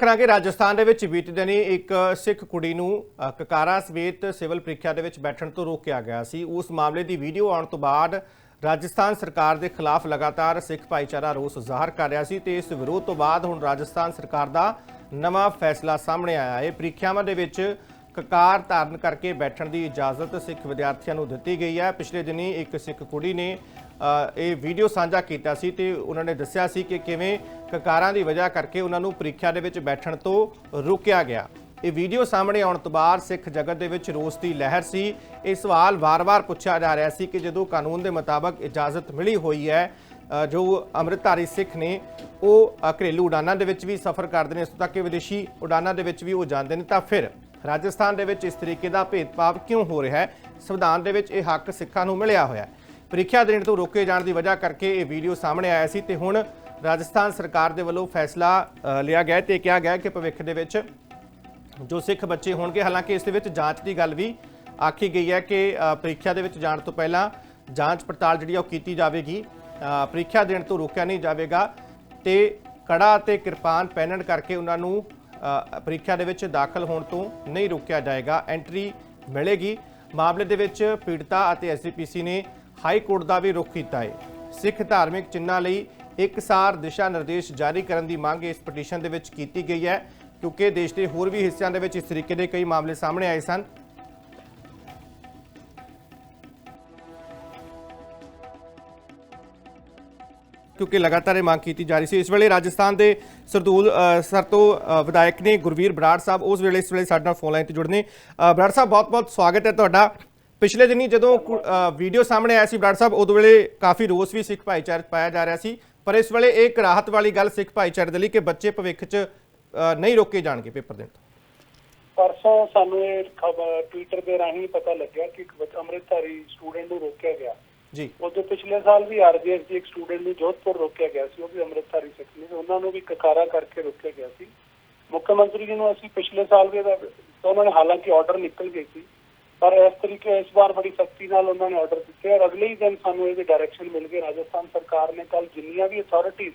ਕਰਾਂਗੇ ਰਾਜਸਥਾਨ ਦੇ ਵਿੱਚ ਬੀਤੇ ਦਿਨੀ ਇੱਕ ਸਿੱਖ ਕੁੜੀ ਨੂੰ ਕਕਾਰਾ ਸਮੇਤ ਸਿਵਲ ਪ੍ਰੀਖਿਆ ਦੇ ਵਿੱਚ ਬੈਠਣ ਤੋਂ ਰੋਕਿਆ ਗਿਆ ਸੀ। ਉਸ ਮਾਮਲੇ ਦੀ ਵੀਡੀਓ ਆਉਣ ਤੋਂ ਬਾਅਦ ਰਾਜਸਥਾਨ ਸਰਕਾਰ ਦੇ ਖਿਲਾਫ ਲਗਾਤਾਰ ਸਿੱਖ ਭਾਈਚਾਰਾ ਰੋਸ ਜ਼ਾਹਰ ਕਰ ਰਿਹਾ ਸੀ ਤੇ ਇਸ ਵਿਰੋਧ ਤੋਂ ਬਾਅਦ ਹੁਣ ਰਾਜਸਥਾਨ ਸਰਕਾਰ ਦਾ ਨਵਾਂ ਫੈਸਲਾ ਸਾਹਮਣੇ ਆਇਆ ਹੈ। ਪ੍ਰੀਖਿਆਵਾਂ ਦੇ ਵਿੱਚ ਕਕਾਰ ਧਾਰਨ ਕਰਕੇ ਬੈਠਣ ਦੀ ਇਜਾਜ਼ਤ ਸਿੱਖ ਵਿਦਿਆਰਥੀਆਂ ਨੂੰ ਦਿੱਤੀ ਗਈ ਹੈ। ਪਿਛਲੇ ਦਿਨੀ ਇੱਕ ਸਿੱਖ ਕੁੜੀ ਨੇ ਇਹ ਵੀਡੀਓ ਸਾਂਝਾ ਕੀਤਾ ਸੀ ਤੇ ਉਹਨਾਂ ਨੇ ਦੱਸਿਆ ਸੀ ਕਿ ਕਿਵੇਂ ਕਕਾਰਾਂ ਦੀ ਵਜ੍ਹਾ ਕਰਕੇ ਉਹਨਾਂ ਨੂੰ ਪ੍ਰੀਖਿਆ ਦੇ ਵਿੱਚ ਬੈਠਣ ਤੋਂ ਰੋਕਿਆ ਗਿਆ। ਇਹ ਵੀਡੀਓ ਸਾਹਮਣੇ ਆਉਣ ਤੋਂ ਬਾਅਦ ਸਿੱਖ ਜਗਤ ਦੇ ਵਿੱਚ ਰੋਸ ਦੀ ਲਹਿਰ ਸੀ। ਇਹ ਸਵਾਲ ਵਾਰ-ਵਾਰ ਪੁੱਛਿਆ ਜਾ ਰਿਹਾ ਸੀ ਕਿ ਜਦੋਂ ਕਾਨੂੰਨ ਦੇ ਮੁਤਾਬਕ ਇਜਾਜ਼ਤ ਮਿਲੀ ਹੋਈ ਹੈ ਜੋ ਅੰਮ੍ਰਿਤਧਾਰੀ ਸਿੱਖ ਨੇ, ਉਹ ਘਰੇਲੂ ਉਡਾਨਾਂ ਦੇ ਵਿੱਚ ਵੀ ਸਫ਼ਰ ਕਰਦੇ ਨੇ, ਇਸ ਤੋਂ ਤੱਕ ਕਿ ਵਿਦੇਸ਼ੀ ਉਡਾਨਾਂ ਦੇ ਵਿੱਚ ਵੀ ਉਹ ਜਾਂਦੇ ਨੇ, ਤਾਂ ਫਿਰ ਰਾਜਸਥਾਨ ਦੇ ਵਿੱਚ ਇਸ ਤਰੀਕੇ ਦਾ ਭੇਦਭਾਵ ਕਿਉਂ ਹੋ ਰਿਹਾ ਹੈ? ਸੰਵਿਧਾਨ ਦੇ ਵਿੱਚ ਇਹ ਹੱਕ ਸਿੱਖਾਂ ਨੂੰ ਮਿਲਿਆ ਹੋਇਆ ਹੈ। ਪ੍ਰੀਖਿਆ ਦੇਣ ਤੋਂ ਰੋਕੇ ਜਾਣ ਦੀ ਵਜ੍ਹਾ ਕਰਕੇ ਇਹ ਵੀਡੀਓ ਸਾਹਮਣੇ ਆਇਆ ਸੀ ਤੇ ਹੁਣ ਰਾਜਸਥਾਨ ਸਰਕਾਰ ਦੇ ਵੱਲੋਂ ਫੈਸਲਾ ਲਿਆ ਗਿਆ ਹੈ ਤੇ ਕਿਹਾ ਗਿਆ ਕਿ ਭਵਿੱਖ ਦੇ ਵਿੱਚ ਜੋ ਸਿੱਖ ਬੱਚੇ ਹੋਣਗੇ, ਹਾਲਾਂਕਿ ਇਸ ਦੇ ਵਿੱਚ ਜਾਂਚ ਦੀ ਗੱਲ ਵੀ ਆਖੀ ਗਈ ਹੈ ਕਿ ਪ੍ਰੀਖਿਆ ਦੇ ਵਿੱਚ ਜਾਣ ਤੋਂ ਪਹਿਲਾਂ ਜਾਂਚ ਪੜਤਾਲ ਜਿਹੜੀ ਆ ਉਹ ਕੀਤੀ ਜਾਵੇਗੀ। ਪ੍ਰੀਖਿਆ ਦੇਣ ਤੋਂ ਰੋਕਿਆ ਨਹੀਂ ਜਾਵੇਗਾ ਤੇ ਕੜਾ ਤੇ ਕਿਰਪਾਨ ਪਹਿਨਣ ਕਰਕੇ ਉਹਨਾਂ ਨੂੰ ਪ੍ਰੀਖਿਆ ਦੇ ਵਿੱਚ ਦਾਖਲ ਹੋਣ ਤੋਂ ਨਹੀਂ ਰੋਕਿਆ ਜਾਏਗਾ। ਐਂਟਰੀ ਮਿਲੇਗੀ। ਮਾਮਲੇ ਦੇ ਵਿੱਚ ਪੀੜਤਾ ਅਤੇ ਐਸਜੀਪੀਸੀ ਨੇ ਹਾਈ ਕੋਰਟ ਦਾ ਵੀ ਰੁਖ ਕੀਤਾ ਹੈ ਸਿੱਖ ਧਾਰਮਿਕ ਚਿੰਨਾਂ ਲਈ ਇੱਕਸਾਰ ਦਿਸ਼ਾ ਨਿਰਦੇਸ਼ ਜਾਰੀ ਕਰਨ ਦੀ ਮੰਗ ਇਸ ਪਟੀਸ਼ਨ ਦੇ ਵਿੱਚ ਕੀਤੀ ਗਈ ਹੈ ਕਿਉਂਕਿ ਦੇਸ਼ ਦੇ ਹੋਰ ਵੀ ਹਿੱਸਿਆਂ ਦੇ ਵਿੱਚ ਇਸ ਤਰੀਕੇ ਦੇ ਕਈ ਮਾਮਲੇ ਸਾਹਮਣੇ ਆਏ ਸਨ। ਕਿਉਂਕਿ ਲਗਾਤਾਰ ਇਹ ਮੰਗ ਕੀਤੀ ਜਾ ਰਹੀ ਸੀ ਇਸ ਵੇਲੇ ਰਾਜਸਥਾਨ ਦੇ ਸਰਦੂਲ ਸਰ ਤੋਂ ਵਿਧਾਇਕ ਨੇ ਗੁਰਵੀਰ ਬਰਾੜ ਸਾਹਿਬ ਉਸ ਵੇਲੇ ਇਸ ਵੇਲੇ ਸਾਡੇ ਨਾਲ ਫੋਨ ਲਾਈਨ ਤੇ ਜੁੜਨੇ। ਅ, ਬਰਾੜ ਸਾਹਿਬ ਬਹੁਤ-ਬਹੁਤ ਸਵਾਗਤ ਹੈ ਤੁਹਾਡਾ। ਪਿਛਲੇ ਦਿਨੀ ਜਦੋਂ ਵੀਡੀਓ ਸਾਹਮਣੇ ਆਇਆ ਸੀ ਬਰਾੜ ਸਾਹਿਬ ਉਦੋਂ ਵੇਲੇ ਕਾਫੀ ਰੋਸ ਵੀ ਸਿੱਖ ਭਾਈਚਾਰੇ ਪਾਇਆ ਜਾ ਰਿਹਾ ਸੀ। ਪਰ ਇਸ ਵੇਲੇ ਇਹ ਇੱਕ ਰਾਹਤ ਵਾਲੀ ਗੱਲ ਸਿੱਖ ਭਾਈਚਾਰੇ ਦੇ ਲਈ ਕਿ ਬੱਚੇ ਭਵਿੱਖ 'ਚ ਨਹੀਂ ਰੋਕੇ ਜਾਣਗੇ ਪੇਪਰ ਦੇਣ ਤੋਂ। ਪਰਸੋਂ ਸਾਨੂੰ ਇਹ ਖਬਰ ਟਵਿੱਟਰ ਦੇ ਰਾਹੀਂ ਪਤਾ ਲੱਗਿਆ ਕਿ ਇੱਕ ਬੱਚਾ ਅੰਮ੍ਰਿਤਧਾਰੀ ਸਟੂਡੈਂਟ ਨੂੰ ਰੋਕਿਆ ਗਿਆ। ਜੀ। ਉਦੋਂ ਪਿਛਲੇ ਸਾਲ ਵੀ ਆਰਜੀਐਸ ਦੀ ਇੱਕ ਸਟੂਡੈਂਟ ਨੂੰ ਜੋਧਪੁਰ ਰੋਕਿਆ ਗਿਆ ਸੀ ਉਹ ਵੀ ਅੰਮ੍ਰਿਤਧਾਰੀ ਸਿੱਖ ਨੇ। ਉਹਨਾਂ ਨੂੰ ਵੀ ਕਕਾਰਾ ਕਰਕੇ ਰੋਕਿਆ ਗਿਆ ਸੀ। ਮੁੱਖ ਮੰਤਰੀ ਜੀ ਨੂੰ ਅਸੀਂ ਪਿਛਲੇ ਸਾਲ ਵੀ ਤਾਂ ਉਹਨਾਂ ਨੇ ਹਾਲਾਂਕਿ ਆਰਡਰ ਨਿਕਲ ਗਏ ਸੀ। ਪਰ ਇਸ ਤਰੀਕੇ ਇਸ ਵਾਰ ਬੜੀ ਸਖਤੀ ਨਾਲ ਉਹਨਾਂ ਨੇ ਆਰਡਰ ਦਿੱਤੇ ਔਰ ਅਗਲੇ ਹੀ ਦਿਨ ਸਾਨੂੰ ਇਹਦੇ ਡਾਇਰੈਕਸ਼ਨ ਮਿਲ ਗਏ ਰਾਜਸਥਾਨ ਸਰਕਾਰ ਨੇ ਕੱਲ ਜਿੰਨੀਆਂ ਵੀ ਅਥਾਰਟੀਆਂ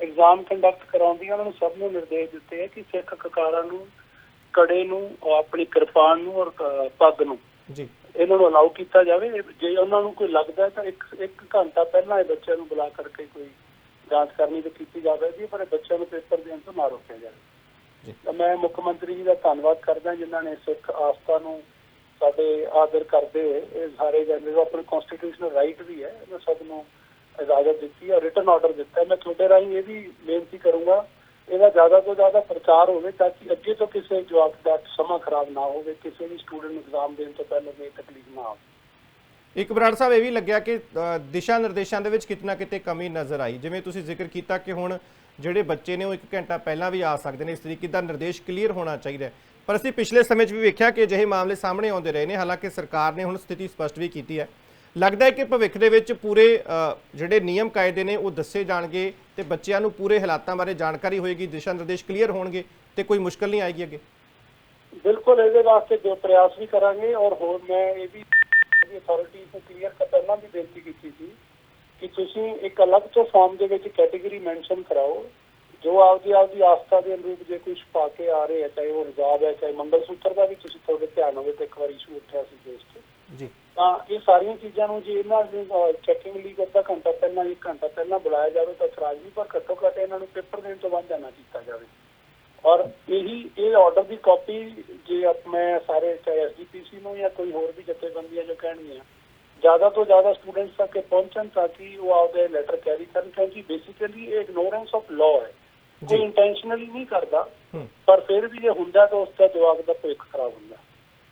ਐਗਜ਼ਾਮ ਕੰਡਕਟ ਕਰਾਉਂਦੀਆਂ ਉਹਨਾਂ ਨੂੰ ਸਭ ਨੂੰ ਨਿਰਦੇਸ਼ ਦਿੱਤੇ ਹੈ ਕਿ ਸਿੱਖ ਕਕਾਰਾਂ ਨੂੰ ਕੜੇ ਨੂੰ ਔਰ ਆਪਣੀ ਕਿਰਪਾਨ ਨੂੰ ਔਰ ਪੱਗ ਨੂੰ ਜੀ। ਇਹਨਾਂ ਨੂੰ ਅਲਾਉ ਕੀਤਾ ਜਾਵੇ। ਜੇ ਉਹਨਾਂ ਨੂੰ ਕੋਈ ਲੱਗਦਾ ਹੈ ਤਾਂ ਇੱਕ ਇੱਕ ਘੰਟਾ ਪਹਿਲਾਂ ਇਹ ਬੱਚਿਆਂ ਨੂੰ ਬੁਲਾ ਕਰਕੇ ਕੋਈ ਜਾਂਚ ਕਰਨੀ ਤੇ ਕੀਤੀ ਜਾਵੇ ਜੀ ਪਰ ਇਹ ਬੱਚਿਆਂ ਨੂੰ ਪੇਪਰ ਦੇਣ ਤੋਂ ਨਾ ਰੋਕਿਆ ਜਾਵੇ। ਜੀ। ਤਾਂ ਮੈਂ ਮੁੱਖ ਮੰਤਰੀ ਜੀ ਦਾ ਧੰਨਵਾਦ ਕਰਦਾ ਜਿਨ੍ਹਾਂ ਨੇ ਸਿੱਖ ਆਸਥਾ ਨੂੰ ਸਾਡੇ ਆਦਰ ਕਰਦੇ ਹੋਏ ਇਹ ਸਾਰੇ ਜਾਂਦੇ ਜੋ ਆਪਣੇ ਕਨਸਟੀਟਿਊਸ਼ਨਲ ਰਾਈਟ ਵੀ ਹੈ, ਇਹਨਾਂ ਸਭ ਨੂੰ ਇਜਾਜ਼ਤ ਦਿੱਤੀ ਹੈ ਰਿਟਨ ਆਰਡਰ ਦਿੱਤਾ। ਮੈਂ ਤੁਹਾਡੇ ਰਾਹੀਂ ਇਹ ਵੀ ਬੇਨਤੀ ਕਰੂੰਗਾ, ਇਹਦਾ ਜ਼ਿਆਦਾ ਤੋਂ ਜ਼ਿਆਦਾ ਪ੍ਰਚਾਰ ਹੋਵੇ ਤਾਂ ਕਿ ਅੱਗੇ ਤੋਂ ਕਿਸੇ ਜਵਾਬ ਦਾ ਸਮਾਂ ਖਰਾਬ ਨਾ ਹੋਵੇ, ਕਿਸੇ ਵੀ ਸਟੂਡੈਂਟ ਐਗਜ਼ਾਮ ਦੇਣ ਤੋਂ ਪਹਿਲਾਂ ਕੋਈ ਤਕਲੀਫ ਨਾ ਆਵੇ ਇੱਕ ਬਰਾੜ ਸਾਹਿਬ, ਇਹ ਵੀ ਲੱਗਿਆ ਕਿ ਦਿਸ਼ਾ ਨਿਰਦੇਸ਼ਾਂ ਦੇ ਵਿੱਚ ਕਿਤਨਾ ਕਿਤੇ ਕਮੀ ਨਜ਼ਰ ਆਈ। ਜਿਵੇਂ ਤੁਸੀਂ ਜ਼ਿਕਰ ਕੀਤਾ ਕਿ ਹੁਣ ਜਿਹੜੇ ਬੱਚੇ ਨੇ, ਉਹ 1 ਘੰਟਾ ਪਹਿਲਾਂ ਵੀ ਆ ਸਕਦੇ ਨੇ, ਇਸ ਤਰੀਕੇ ਦਾ ਨਿਰਦੇਸ਼ ਕਲੀਅਰ ਹੋਣਾ ਚਾਹੀਦਾ ਪਰ ਅਸੀਂ ਪਿਛਲੇ ਸਮੇਂ 'ਚ ਵੀ ਵੇਖਿਆ ਕਿ ਅਜਿਹੇ ਮਾਮਲੇ ਸਾਹਮਣੇ ਆਉਂਦੇ ਰਹੇ ਨੇ। ਹਾਲਾਂਕਿ ਸਰਕਾਰ ਨੇ ਹੁਣ ਸਥਿਤੀ ਸਪਸ਼ਟ ਵੀ ਕੀਤੀ ਹੈ। ਲੱਗਦਾ ਹੈ ਕਿ ਭਵਿੱਖ ਦੇ ਵਿੱਚ ਪੂਰੇ ਜਿਹੜੇ ਨਿਯਮ ਕਾਇਦੇ ਨੇ ਉਹ ਦੱਸੇ ਜਾਣਗੇ ਤੇ ਬੱਚਿਆਂ ਨੂੰ ਪੂਰੇ ਹਾਲਾਤਾਂ ਬਾਰੇ ਜਾਣਕਾਰੀ ਹੋਏਗੀ, ਦਿਸ਼ਾ ਨਿਰਦੇਸ਼ ਕਲੀਅਰ ਹੋਣਗੇ ਤੇ ਕੋਈ ਮੁਸ਼ਕਲ ਨਹੀਂ ਆਏਗੀ ਅੱਗੇ। ਬਿਲਕੁਲ, ਇਹਦੇ ਵਾਸਤੇ ਜੋ ਪ੍ਰਯਾਸ ਵੀ ਕਰਾਂਗੇ ਔਰ ਹੋਰ ਮੈਂ ਇਹ ਵੀ ਅਥਾਰਟੀ ਨੂੰ ਕਲੀਅਰ ਕਰ ਵੀ ਬੇਨਤੀ ਕੀਤੀ ਸੀ ਕਿ ਤੁਸੀਂ ਇੱਕ ਅਲੱਗ ਤੋਂ ਫਾਰਮ ਦੇ ਵਿੱਚ ਕੈਟਾਗਰੀ ਮੈਂਸ਼ਨ ਕਰਾਓ। ਜੋ ਆਪਦੀ ਆਪਦੀ ਆਸਥਾ ਦੇ ਅਨੁਰੂਪ ਜੇ ਕੁਝ ਪਾ ਕੇ ਆ ਰਹੇ ਹੈ ਚਾਹੇ ਉਹ ਹਿਜਾਬ ਹੈ ਚਾਹੇ ਮੰਗਲ ਸੂਤਰ ਦਾ ਵੀ ਤੁਸੀਂ ਤੁਹਾਡੇ ਧਿਆਨ ਹੋਵੇ ਤੇ ਇੱਕ ਵਾਰ ਇਸ਼ੂ ਉੱਠਿਆ ਸੀ ਦੇਸ਼ 'ਚ। ਜੀ। ਤਾਂ ਇਹ ਸਾਰੀਆਂ ਚੀਜ਼ਾਂ ਨੂੰ ਜੇ ਇਹਨਾਂ ਦੀ ਚੈਕਿੰਗ ਲਈ ਅੱਧਾ ਘੰਟਾ ਪਹਿਲਾਂ ਇੱਕ ਘੰਟਾ ਪਹਿਲਾਂ ਬੁਲਾਇਆ ਜਾਵੇ ਤਾਂ ਇਤਰਾਜ਼ ਨਹੀਂ ਪਰ ਘੱਟੋ ਘੱਟ ਇਹਨਾਂ ਨੂੰ ਪੇਪਰ ਦੇਣ ਤੋਂ ਬਾਅਦ ਜਾਣਾ ਕੀਤਾ ਜਾਵੇ। ਔਰ ਇਹੀ ਇਹ ਆਰਡਰ ਦੀ ਕਾਪੀ ਜੇ ਆਪ ਮੈਂ ਸਾਰੇ ਚਾਹੇ ਐਸਜੀਪੀਸੀ ਨੂੰ ਜਾਂ ਕੋਈ ਹੋਰ ਵੀ ਜਥੇਬੰਦੀਆਂ ਜੋ ਕਹਿਣਗੀਆਂ ਜ਼ਿਆਦਾ ਤੋਂ ਜ਼ਿਆਦਾ ਸਟੂਡੈਂਟਸ ਤੱਕ ਪਹੁੰਚਣ ਤਾਂ ਕਿ ਉਹ ਆਪਦੇ ਲੈਟਰ ਕੈਰੀ ਕਰਨ ਕਿਉਂਕਿ ਬੇਸਿਕਲੀ ਇਹ ਇਗਨੋਰੈਂਸ ਆਫ ਲਾਅ ਹੈ। ਕੋਈ ਜੀ। ਇੰਟੈਂਸ਼ਨਲੀ ਨਹੀਂ ਕਰਦਾ ਪਰ ਫਿਰ ਵੀ ਜੇ ਹੁੰਦਾ ਤਾਂ ਉਸ ਦਾ ਜਵਾਬ ਦਾ ਭਵਿੱਖ ਖਰਾਬ ਹੁੰਦਾ।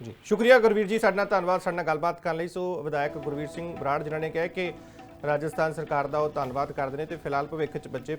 ਜੀ। ਸ਼ੁਕਰੀਆ ਗੁਰਵੀਰ ਜੀ ਸਾਡੇ ਨਾਲ ਧੰਨਵਾਦ ਸਾਡੇ ਨਾਲ ਗੱਲਬਾਤ ਕਰਨ ਲਈ। ਸੋ ਵਿਧਾਇਕ ਗੁਰਵੀਰ ਸਿੰਘ ਬਰਾੜ ਜਿਨ੍ਹਾਂ ਨੇ ਕਿਹਾ ਕਿ ਰਾਜਸਥਾਨ ਸਰਕਾਰ ਦਾ ਉਹ ਧੰਨਵਾਦ ਕਰਦੇ ਨੇ ਤੇ ਫਿਲਹਾਲ ਭਵਿੱਖ 'ਚ ਬੱਚੇ